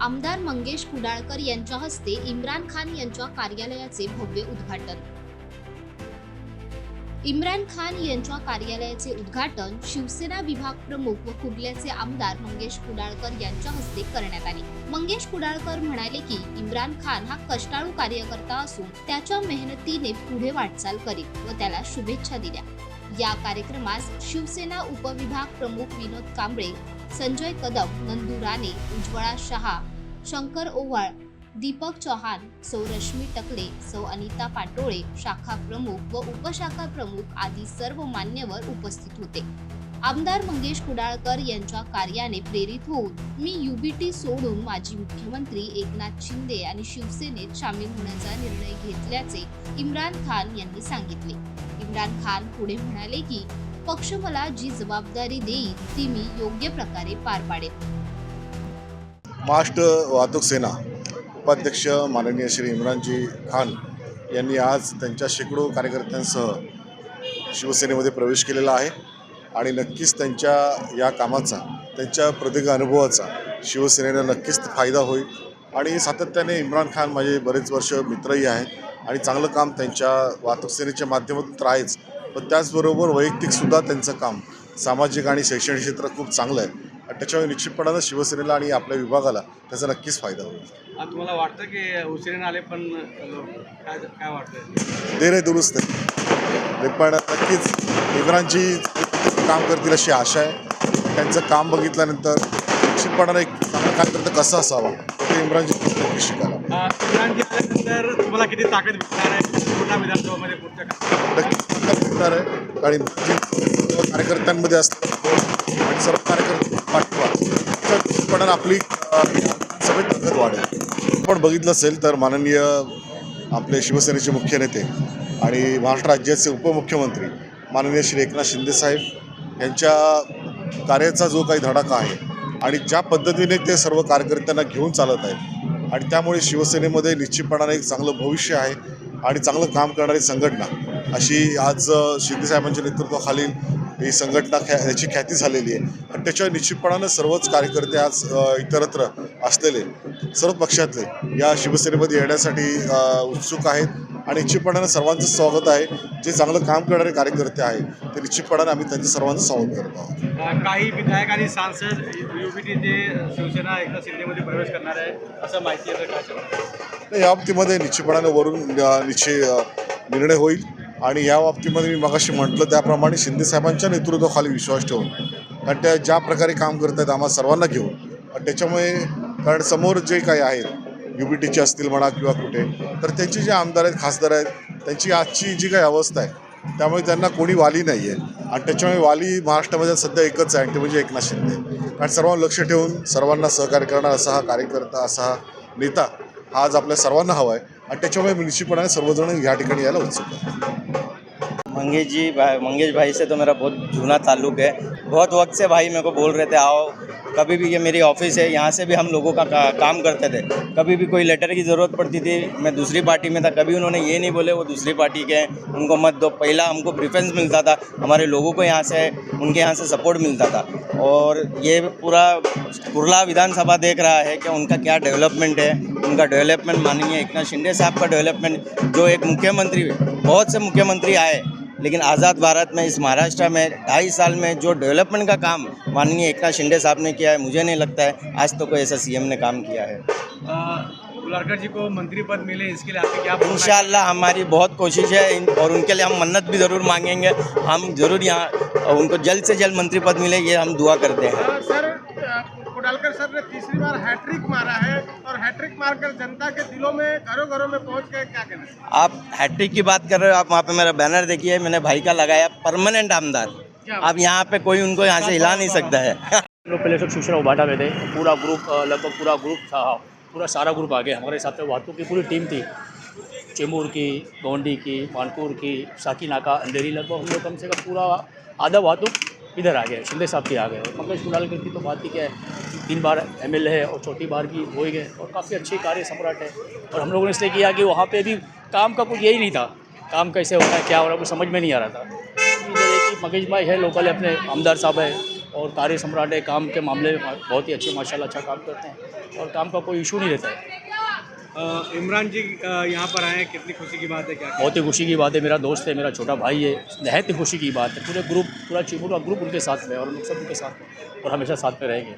आमदार मंगेश कुडाळकर यांच्या हस्ते इम्रान खान यांच्या कार्यालयाचे भव्य उद्घाटन. इम्रान खान यांच्या कार्यालयाचे उद्घाटन शिवसेना विभाग प्रमुख व कुर्ल्याचे आमदार मंगेश कुडाळकर यांच्या हस्ते करण्यात आले. मंगेश कुडाळकर म्हणाले की इम्रान खान हा कष्टाळू कार्यकर्ता असून त्याच्या मेहनतीने पुढे वाटचाल करील व त्याला शुभेच्छा दिल्या. या कार्यक्रमास शिवसेना उपविभाग प्रमुख विनोद कांबळे संजय कदम नंदू राणे उज्ज्वला शहा शंकर ओवाळ दीपक चौहान सौ रश्मी टकले सौ अनिता पाटोळे शाखा प्रमुख व उपशाखा प्रमुख आदी सर्व मान्यवर उपस्थित होते. आमदार मंगेश कुडाळकर यांच्या कार्याने प्रेरित होऊन मी युबीटी सोडून माजी मुख्यमंत्री एकनाथ शिंदे आणि शिवसेनेत सामील होण्याचा निर्णय घेतल्याचे इम्रान खान यांनी सांगितले. इम्रान खान पुढे म्हणाले की पक्ष मला जी जबाबदारी देईल ती मी योग्य प्रकारे पार पाडेल महाराष्ट्र वाहतूक सेना उपाध्यक्ष माननीय श्री इम्रानजी खान यांनी आज त्यांच्या शेकडो कार्यकर्त्यांसह शिवसेनेमध्ये प्रवेश केलेला आहे आणि नक्कीच त्यांच्या या कामाचा त्यांच्या प्रदीर्घ अनुभवाचा शिवसेनेला नक्कीच फायदा होईल. आणि सातत्याने इम्रान खान माझे बरेच वर्ष मित्रही आहेत आणि चांगलं काम त्यांच्या वाहतूक सेनेच्या माध्यमातून तर आहेच. पण त्याचबरोबर वैयक्तिकसुद्धा त्यांचं काम सामाजिक आणि शैक्षणिक क्षेत्र खूप चांगलं आहे. आणि त्याच्यामुळे निश्चितपणानं शिवसेनेला आणि आपल्या विभागाला त्याचा नक्कीच फायदा होईल. तुम्हाला वाटतं की उशिरीने आले पण काय काय वाटतं देर आहे दुरुस्त. आहे ते पण नक्कीच इम्रानची काम करतील अशी आशा आहे. त्यांचं काम बघितल्यानंतर निश्चितपणानं एक चांगला कार्यकर्ता कसा असावा ते इम्रानजी नक्की शिकायला इम्रानजी आल्यानंतर तुम्हाला किती ताकद भेटणार आहे? पूर्ण विधानसभामध्ये पुढच्या? नक्कीच. असणार आहे. आणि कार्यकर्त्यांमध्ये असतात आणि सर्व कार्यकर्ते पाठवा. तर आपली अं, सभेत ताकद वाढेल. आपण बघितलं असेल तर माननीय आपले शिवसेनेचे मुख्य नेते आणि महाराष्ट्र राज्याचे उपमुख्यमंत्री माननीय श्री एकनाथ शिंदेसाहेब यांच्या कार्याचा जो काही धडाका आहे आणि ज्या पद्धतीने ते सर्व कार्यकर्त्यांना घेऊन चालत आहेत आणि त्यामुळे शिवसेनेमध्ये निश्चितपणाने एक चांगलं भविष्य आहे आणि चांगलं काम करणारी संघटना अशी आज शिंदेसाहेबांच्या नेतृत्वाखालील ही संघटना ख्या याची ख्याती झालेली आहे. आणि त्याच्यावर निश्चितपणानं सर्वच कार्यकर्ते आज इतरत्र असलेले सर्व पक्षातले या शिवसेनेमध्ये येण्यासाठी उत्सुक आहेत आणि निश्चितपणानं सर्वांचं स्वागत आहे. जे चांगलं काम करणारे कार्यकर्ते आहेत ते निश्चितपणानं आम्ही त्यांचं सर्वांचं स्वागत करत आहोत. काही विधायक आणि सांसद युबीटी जे शिवसेना एकनाथ शिंदेमध्ये प्रवेश करणार आहे असं माहिती आहे या बाबतीमध्ये निश्चितपणानं वरून अ, निर्णय होईल. आणि या बाबतीमध्ये मी मगाशी म्हटलं त्याप्रमाणे शिंदेसाहेबांच्या नेतृत्वाखाली विश्वास ठेवून कारण त्या ज्या प्रकारे काम करत आहेत आम्हा सर्वांना घेऊन आणि त्याच्यामुळे कारण समोर जे काही आहेत यू बी टीचे असतील म्हणा किंवा कुठे तर त्यांचे जे आमदार आहेत खासदार आहेत त्यांची आजची जी काही अवस्था आहे त्यामुळे त्यांना कोणी वाली नाही आहे आणि त्याच्यामुळे वाली महाराष्ट्रामध्ये सध्या एकच आहे ते म्हणजे एकनाथ शिंदे. कारण सर्वांना लक्ष ठेवून सर्वांना सहकार्य करणारा असा हा कार्यकर्ता असा हा नेता हा आज आपल्या सर्वांना हवा आहे. आणि त्याच्यामुळे निश्चितपणाने सर्वजण या ठिकाणी यायला उत्सुक मंगेश जी भाई मंगेश भाई से तो मेरा बहुत जूना ताल्लुक है। बहुत वक्त से भाई मेरे को बोल रहे थे आओ कभी भी ये मेरी ऑफ़िस है यहाँ से भी हम लोगों का का, काम करते थे। कभी भी कोई लेटर की ज़रूरत पड़ती थी मैं दूसरी पार्टी में था कभी उन्होंने ये नहीं बोले वो दूसरी पार्टी के हैं। उनको मत दो पहला हमको प्रेफरेंस मिलता था हमारे लोगों को यहाँ से उनके यहाँ से सपोर्ट मिलता था। और ये पूरा कुरला विधानसभा देख रहा है कि उनका क्या डेवलपमेंट है। उनका डेवलपमेंट माननीय एकनाथ शिंदे साहब का डेवलपमेंट जो एक मुख्यमंत्री बहुत से मुख्यमंत्री आए लेकिन आज़ाद भारत में इस महाराष्ट्र में ढाई साल में जो डेवलपमेंट का काम माननीय एकनाथ शिंदे साहब ने किया है मुझे नहीं लगता है आज तो कोई ऐसा सीएम ने काम किया है। कुलारकर जी को मंत्री पद मिले इसके लिए आपकी क्या भावना हमारी बहुत कोशिश है और उनके लिए हम मन्नत भी ज़रूर मांगेंगे। हम ज़रूर यहाँ उनको जल्द से जल्द मंत्री पद मिले ये हम दुआ करते हैं। बार हैट्रिक मारा है और हैट्रिक मारकर जनता के दिलों में घरों घरों में पहुँच गए क्या कहना है आप हैट्रिक की बात कर रहे हो आप वहाँ पे मेरा बैनर देखिए मैंने भाई का लगाया परमानेंट आमदार। अब यहाँ पे कोई उनको यहाँ से हिला नहीं सकता है। हम लोग पहले सब शिवसेना उबाटा में थे पूरा ग्रुप लगभग पूरा ग्रुप था पूरा सारा ग्रुप आ गया हमारे साथ में की पूरी टीम थी। चेमूर की गोंडी की मानपुर की साकी नाका अंधेरी लगभग हम लोग कम से कम पूरा आधा वाहतूक इधर आ गए शिंदे साहब के आ गए। और पंकज कुडालकर की तो बात ही क्या है तीन बार एमएलए है और छोटी बार भी हो ही गए और काफ़ी अच्छे कार्य सम्राट है। और हम लोगों ने इसलिए किया कि वहाँ पे भी काम का कुछ यही नहीं था। काम कैसे हो रहा है क्या हो रहा है कुछ समझ में नहीं आ रहा था। इधर एक भाई है लोकल है अपने आमदार साहब है और कार्य सम्राट है काम के मामले में बहुत ही अच्छे माशाल्लाह अच्छा काम करते हैं और काम का कोई इशू नहीं रहता है। इमरान जी यहाँ पर आए कितनी खुशी की बात है क्या? बहुत ही खुशी की बात है मेरा दोस्त है मेरा छोटा भाई है नहायत ही खुशी की बात है। पूरे ग्रुप पूरा का ग्रुप उनके साथ में और हम सब उनके साथ में और हमेशा साथ में रहेंगे।